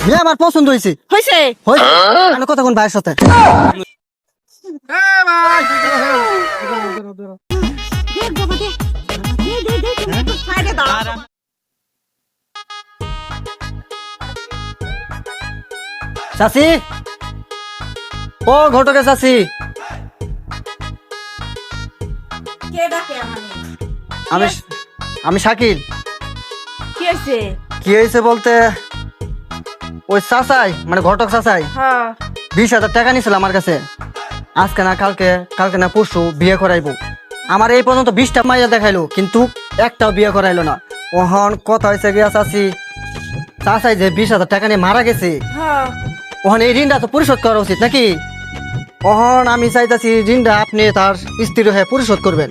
মেয়ে আমার পছন্দ হয়েছে হয়েছে আমি ভাইয়ের সাথে দেখ বাবা দেখ দে দে দে তুমি একটু সাইডে দাঁড়া চাচি ও ঘটকে চাচি কে ডাকে আমাকে আমি আমি শাকিল কি হয়েছে কি হয়েছে বলতে ওই চাচাই মানে ঘটক চাচাই। হ্যাঁ। বিশ হাজার টাকা নিছিল আমার কাছে। আজকে না কালকে কালকে না পরশু বিয়ে করাইবো। আমার এই পর্যন্ত বিশটা মাইয়া দেখাইলো কিন্তু একটাও বিয়ে করাইলো না। ওহন কথা হয়েছে গিয়া চাচি চাচাই যে বিশ হাজার টাকা নিয়ে মারা গেছে হ্যাঁ। ওখানে এই ঋণটা তো পরিশোধ করা উচিত নাকি? ওহন আমি চাইতাছি ঋণটা আপনি তার স্ত্রী হয়ে পরিশোধ করবেন।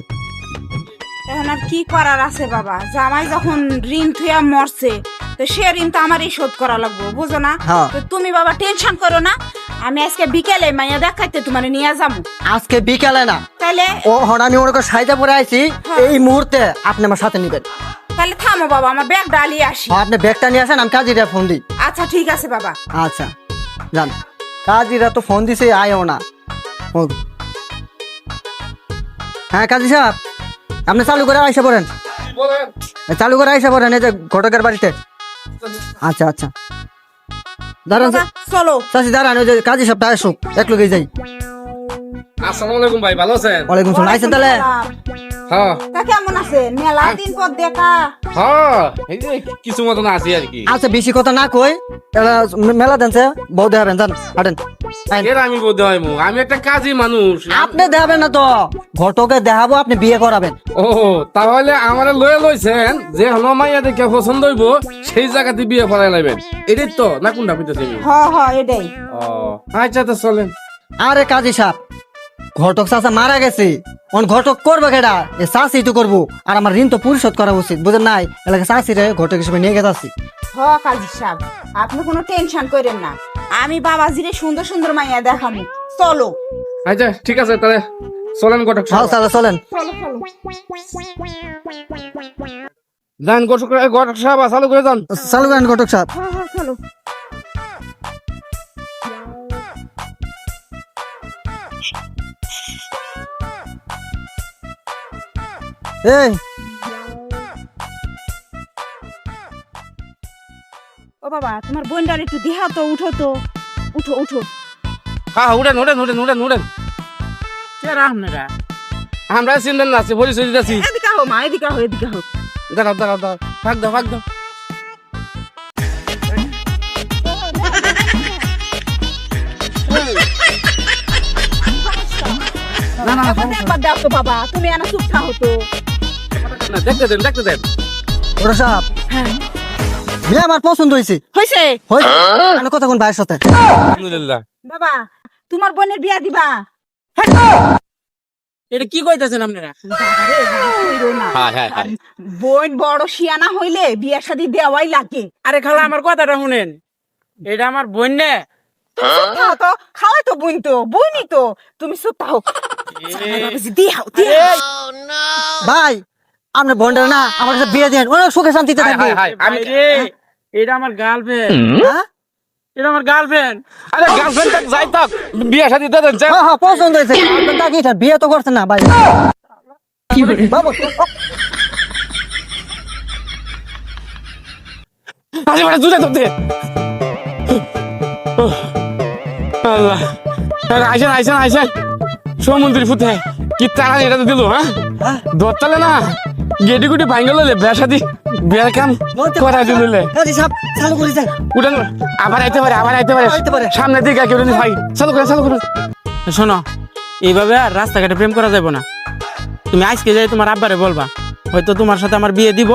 এখন আর কি করার আছে বাবা? জামাই যখন ঋণ থুয়া মরছে তো সে ঋণ তো আমারই শোধ করা লাগবে বুঝো না? হ্যাঁ। তো তুমি বাবা টেনশন করো না আমি আজকে বিকেলে মাইয়া দেখাইতে তোমার নিয়ে যাব আজকে বিকালে না? তাহলে ও হন আমি করি সাইজা পরে আইছি এই মুহূর্তে আপনি আমার সাথে নিবেন। তাহলে থামো বাবা আমার ব্যাগ ডালিয়ে আসি। আপনি ব্যাগটা নিয়ে আসেন আমি কাজিরা ফোন দিই। আচ্ছা ঠিক আছে বাবা। আচ্ছা যান। কাজিরা তো ফোন দিছে আয়ও না। ও। হ্যাঁ কাজী সাহেব আপনি চালু করে আইসা পড়েন। চালু করে আইসা পড়েন এই যে ঘটকের বাড়িতে। আচ্ছা আচ্ছা। দাঁড়ান চলো। চাষি দাঁড়ান ওই যে কাজী সাহেবটা আসুক এক লোকে যাই। আসসালামু আলাইকুম ভাই ভালো আছেন? ওয়ালাইকুম আসসালাম। আইসেন তাহলে? হ্যাঁ। আছে। মেলা দিন পর দেখা। হ্যাঁ এই যে কিছু মতন আছি আর কি। আচ্ছা বেশি কথা না কই। মেলা দেনছে বউ দেখাবেন হাঁটেন। এর আমি হয় আমি একটা কাজী মানুষ। আপনি দেখাবেন না তো। ঘটকে দেখাবো আপনি বিয়ে করাবেন। ও তাহলে আমার লয়ে লইছেন যে হলো মাইয়া দেখে পছন্দ হইব সেই জায়গাতে বিয়ে করাই লাইবেন। এটাই তো না কোনটা বুঝতেছি আমি হ হ এটাই। ও আচ্ছা তো চলেন। আরে কাজী সাপ ঘটক চাচা মারা গেছে। অন ঘটক করবে কেডা? এ চাষি তো করব। আর আমার ঋণ তো পরিশোধ করা উচিত বুঝেন নাই? এলাকা চাষি রে ঘটক হিসেবে নিয়ে গেছে হ কাজী সাহেব আপনি কোনো টেনশন করেন না। আমি বাবাজিরে সুন্দর সুন্দর মাইয়া দেখাবো চলো। আচ্ছা ঠিক আছে তাহলে চলেন গটক হ্যাঁ তাহলে চলেন। চলো চলো। যান গটক সাহেব চালু করে যান। চালু করেন ঘটক সাহেব। হ্যাঁ হ্যাঁ চলো। এই। ও বাবা তোমার বোনটার একটু দেহা তো উঠো তো। উঠো উঠো। হ্যাঁ উঠেন উঠেন উঠেন উঠেন উঠেন। কে রাহনারা আমরা চিনবেন না আছি পরিচয় দিতেছি এদিকে হো মা এদিকে হো এদিকে হো দাঁড়াও দাঁড়াও দাঁড়াও। ফাঁক দাও ফাঁক দাও। না না বাবা তুমি এনা চুপ থাকো তো। না, দেখতে দেন দেখতে দেন। ঘটক সাহেব মেয়ে আমার পছন্দ হয়েছে হইছে? হয়েছে আমি কথা কোন ভাইয়ের সাথে? আলহামদুলিল্লাহ। বাবা তোমার বোনের বিয়া দিবা। এটা কি কইতাছেন আপনারা। হ্যাঁ হ্যাঁ হ্যাঁ। বোন বড় শিয়ানা হইলে বিয়া শাদি দেওয়াই লাগে। আরে খালা আমার কথাটা শুনেন। এটা আমার বোন নে। তো খাওয়াই তো বোন তো বোনই তো। তুমি চুপ থাকো ভাই আপনি বন্ডার না আমার কাছে বিয়ে দেন অনেক সুখে শান্তিতে থাকব। আমি এটা আমার গার্লফ্রেন্ড হ্যাঁ? এটা আমার গার্লফ্রেন্ড আরে গার্লফ্রেন্ড থাক যাই থাক বিয়ে শাদি দেন হ্যাঁ হ্যাঁ পছন্দ হয়েছে। আপনার তা কি, বিয়ে তো করছেন না ভাই। বাবু আরে দুধে ধরতে আল্লাহ। আইসেন আইসেন আইসেন। সমুদ্রের ফুটে কি তারা এটা তো দিল হ্যাঁ? ধরতালে না? গেটি গুটি ভাঙ্গল হলে শাদি বিয়ার কাম করা দিলে সাহেব চালু করে উঠেন আবার আইতে পারে আবার আইতে পারে। সামনে দিকে কেউ ভাই চালু করে চালু করে। শোনো এইভাবে আর রাস্তাঘাটে প্রেম করা যাবে না। তুমি আজকে যাই তোমার আব্বারে বলবা হয়তো তোমার সাথে আমার বিয়ে দিব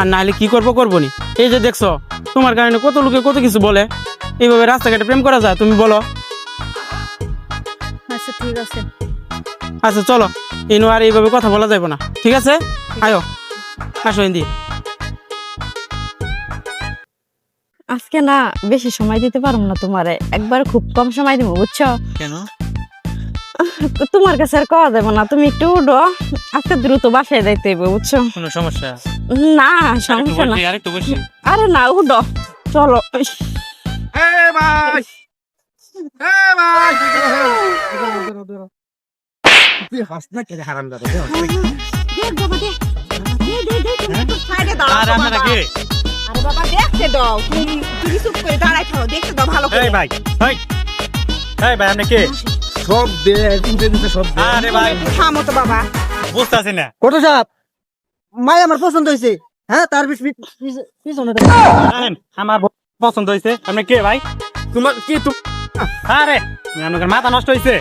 আর না হলে কি করব করব নি এই যে দেখছ তোমার কারণে কত লোকে কত কিছু বলে। এইভাবে রাস্তাঘাটে প্রেম করা যায় তুমি বলো। আচ্ছা ঠিক আছে। আচ্ছা চলো। ইনু আর এইভাবে কথা বলা যাবে না ঠিক আছে? আয়ো আসো হিন্দি আজকে না বেশি সময় দিতে পারব না তোমারে একবার খুব কম সময় দিব বুঝছ? কেন? তোমার কাছে আর কওয়া যাবে না তুমি একটু উঠো আজকে দ্রুত বাসায় যাইতে হবে বুঝছ? কোনো সমস্যা? না সমস্যা না। আরেকটু বসি। আরে না উঠো চলো এ ভাই! এ ভাই! তুই হাস না কে হারাম দাদা দেখ বাবা দেখ। আর তো আপনারা বাবা। আরে বাবা দেখতে দাও। তুমি তুমি চুপ করে দাঁড়াই থাকো দেখতে দাও ভালো করে। এই ভাই এই এই ভাই আপনি কে? সব দে উঠে দিতে সব দে। আরে ভাই। থামো তো বাবা। বুঝতেছি না। কত সাপ? মাই আমার পছন্দ হয়েছে। হ্যাঁ তার পিছনে আমার পছন্দ হয়েছে। আপনি কে ভাই? তোমার কি তুমি আরে আপনার মাথা নষ্ট হয়েছে।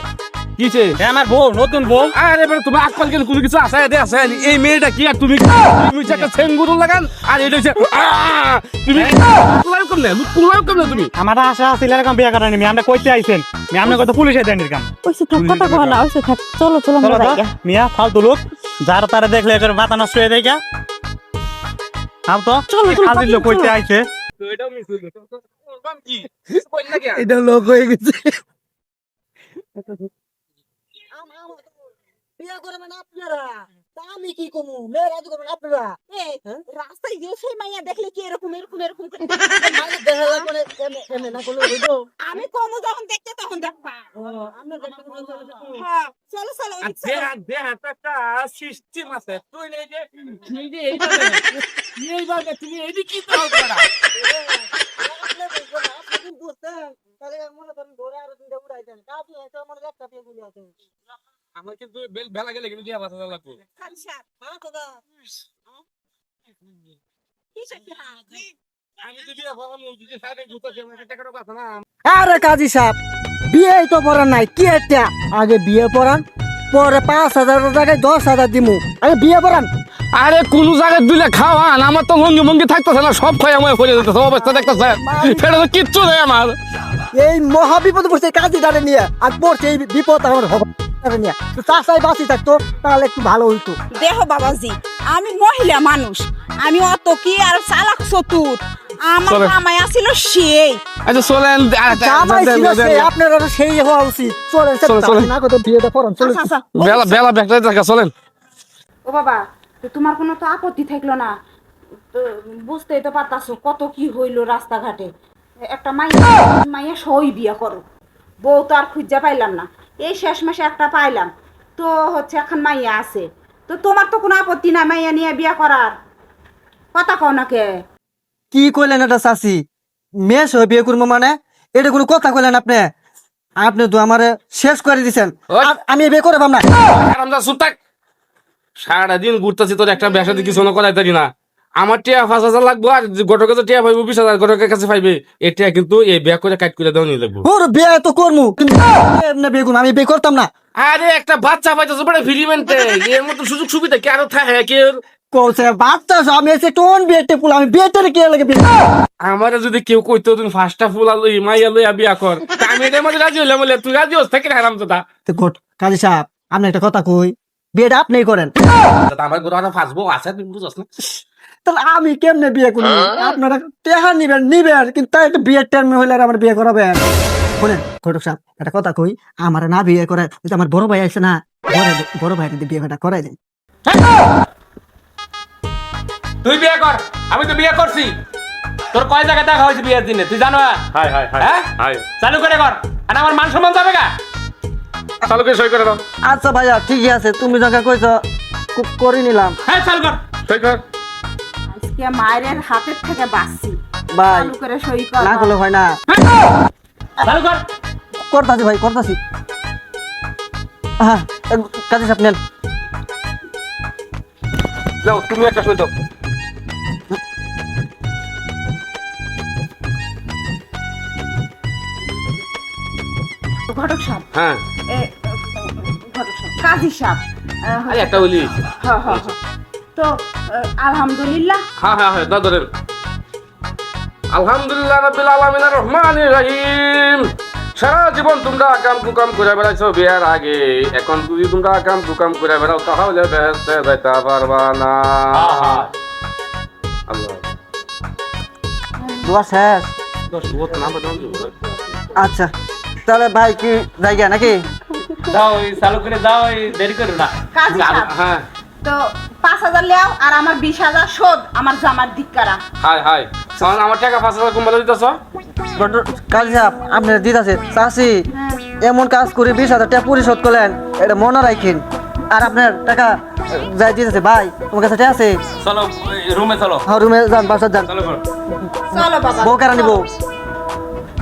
কিছে এ আমার বউ নতুন বউ। আরে বেটা তোমার আকল কেন কোনো কিছু আছে? দে আছে। এই মেয়েটা কি আর তুমি? তুমি একটা সেঙ্গুরু লাগান আর এটা হচ্ছে তুমি কুলাও কম কুলাও কম তুমি? আমার আশা আছিল এরকম বিয়ে করার আমরা কইতে আইছেন। আমি আপনার কথা পুলিশে দেন এরকম। ওইসে থাক কথা কহ না ওইসে থাক। চলো চলো চলো আমরা যাই মিয়া ফালতু লোক। যারা তারা দেখলে মাথা নষ্ট হয়ে যায় আম তো। চলো, চলো, লোক কইতে আইছে। এটা লোক হয়ে গেছে। বিয়ে করবেন আপনারা তা আমি কি কমু মেয়ের রাজি করবেন আপনারা রাস্তায় গিয়ে সেই মাইয়া দেখলে কি এরকম এরকম এরকম করে। আমি কমু যখন দেখতে তখন দেখবা ও, আপনার দেখতে চলে। হ্যাঁ চলো চলো আর ওদিক চলো। দেহা দেহা একটা সিস্টেম আছে তুই যে এই যে এইভাবে তুমি এদিকে কি তো তাহলে মনে করেন ঘরে আরও তিনটা উড়াইতেন। কাজী হয়তো আমার একটা পেয়ে গুলি আছে। আমার কিন্তু বেলা গেলে কিন্তু দিয়া বাতা লাগবে। সাপ। হ্যাঁ? আমি তো বিয়া ভাবলাম যদি সাইডে ঘুরতে আমার কথা না। আরে কাজী সাহেব বিয়ে তো পড়ান নাই কি এটা আগে বিয়ে পড়ান পরে পাঁচ হাজার টাকায় দশ হাজার দিমু। আগে বিয়ে পড়ান আরে কোন জায়গায় দিলে খাওয়ান আমার তো লঙ্গি মঙ্গি থাকতেছে না সব খাই আমার হয়ে যেতেছে অবস্থা দেখতেছে। ফেলে তো কিচ্ছু নেই আমার। এই মহা বিপদ পড়ছে কাজী দাঁড়ে নিয়ে। আর পড়ছে এই বিপদ আমার হবে নিয়ে। তো বাঁচি থাকতো তাহলে একটু ভালো হইতো। দেহ বাবাজি আমি মহিলা মানুষ আমি অত কি আর চালাক চতুর? আমার জামাই আছিল সেই। আচ্ছা চলেন জামাই ছিল সে, আপনার সেই হওয়া উচিত। চলেন চলো, চলো। না কত বিয়েটা পড়ান চলেন। বেলা বেলা ব্যাগটা দেখা চলেন। ও বাবা তোমার কোনো তো আপত্তি থাকল না? বুঝতেই তো পারতাছো কত কি হইল রাস্তাঘাটে। একটা মাইয়া মাইয়া সই বিয়া করো বউ তো আর খুঁজা পাইলাম না। এই শেষ মাসে একটা পাইলাম। তো হচ্ছে এখন মাইয়া আছে। তো তোমার তো কোনো আপত্তি না মাইয়া নিয়ে বিয়া করার। কথা কও না কে? কি কইলেন এটা চাষি মেয়ে সহ বিয়ে করব মানে? এটা কোনো কথা কইলেন আপনি? আপনি তো আমারে শেষ করে দিছেন। আমি বিয়ে করে পাম না। সারাদিন ঘুরতেছি তোর একটা ব্যবসা দিয়ে কিছু না করাইতারি না। আমার টিয়া পাঁচ হাজার লাগবো আর গটকে তো টিয়া পাইবো বিশ হাজার গটকের কাছে পাইবে। এই টিয়া কিন্তু এই বিয়া করে কাট করে দেওয়া নিয়ে লাগবো। ওর বিয়ে তো করব কিন্তু বিয়ে আমি বিয়ে করতাম না। আরে একটা বাচ্চা পাইতেছে বড় ফিলিমেন্টে এর মতো সুযোগ সুবিধা কি আরও থাকে কি কৌছে বাচ্চা আমি এসে টোন বিয়েতে পুল আমি বিয়েতে কে লাগে আমারে যদি কেউ কইতো তুমি ফার্স্টটা ফুলা লই মাইয়া লইয়া বিয়া কর আমি এটার মধ্যে রাজি হইলাম বলে তুই রাজি হস থেকে হারাম তো তা তো গোট কাজী সাহেব আপনি একটা কথা কই বিয়েটা আপনি করেন। আমার গোটা ফাঁসবো আছে তুমি বুঝছ না। তাহলে আমি কেমনে বিয়ে করব? আপনারা টেহা নিবেন নিবেন কিন্তু তাই একটা বিয়ের টাইম হইলে আমার বিয়ে করাবেন। শুনেন ঘটক সাহেব একটা কথা কই আমার না বিয়ে করে যে আমার বড় ভাই আছে না বড় ভাই যদি বিয়েটা করাই দেন। তুই বিয়ে কর আমি তো বিয়ে করছি। তোর কয় জায়গায় দেখা হয়েছে বিয়ের দিনে তুই জানো? হাই হাই হ্যাঁ। চালু করে কর আর আমার মান সম্মান যাবে গা? চালু সই করে দাও। আচ্ছা ভাইয়া ঠিকই আছে। তুমি যখন কইছ ক- করে নিলাম। হ্যাঁ চালু কর। সই কর। আজকে মায়ের হাতের থেকে বাঁচছি। ভাই চালু করে সই কর। না করলে হয় না। চালু কর। করতাছি ভাই করতাছি। হ্যাঁ কাজী সাহেব নেন। যাও তুমি একটা সই দাও। ঘটক সাহেব হ্যাঁ। এ, ঘটক সাহেব কাজী সাহেব আহ, আরে একটা বলি হ্যাঁ, হ্যাঁ, হ্যাঁ। তো আলহামদুলিল্লাহ। হ্যাঁ হ্যাঁ হ্যাঁ ধরেন আলহামদুলিল্লাহ রাব্বিল আলামিন রহমানির রহিম। সারা জীবন তোমরা কাম কুকাম করে বেড়াইছো বিয়ার আগে। এখন যদি তোমরা কাম কুকাম করে বেড়াও তাহলে বেহেস্তে যাইতে পারবা না। আল্লাহ। দোয়া শেষ। আচ্ছা। তাহলে ভাই কি জায়গা নাকি? এই চালু করে এই দেরি করো না। হ্যাঁ। তো পাঁচ হাজার লেও আর আমার বিশ হাজার শোধ আমার জামার দিক কারা? হাই হাই। আমার আমার টাকা পাঁচ হাজার কম দিতেছ? কাজী সাহেব আপনার দিত আছে চাষি এমন কাজ করে বিশ হাজার টাকা পরিশোধ করলেন এটা মনে রাখেন আর আপনার টাকা যাই দিতেছে ভাই তোমার কাছে আছে? চলো রুমে চলো। হ্যাঁ রুমে যান বাসার যান। চলো চলো। বাবা। বউ কেন নিবো?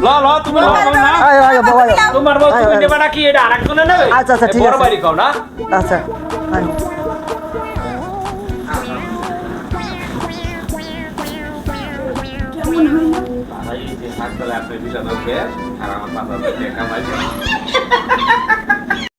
ল ল তুমি ল ল না? আয় তোমার বউ তুমি। এটা আরেকজনে নেবে? আচ্ছা, আচ্ছা, ঠিক বড় আছে। বাড়ি কও না। আচ্ছা আপনি বিশাল আর আমার পাতা কামাই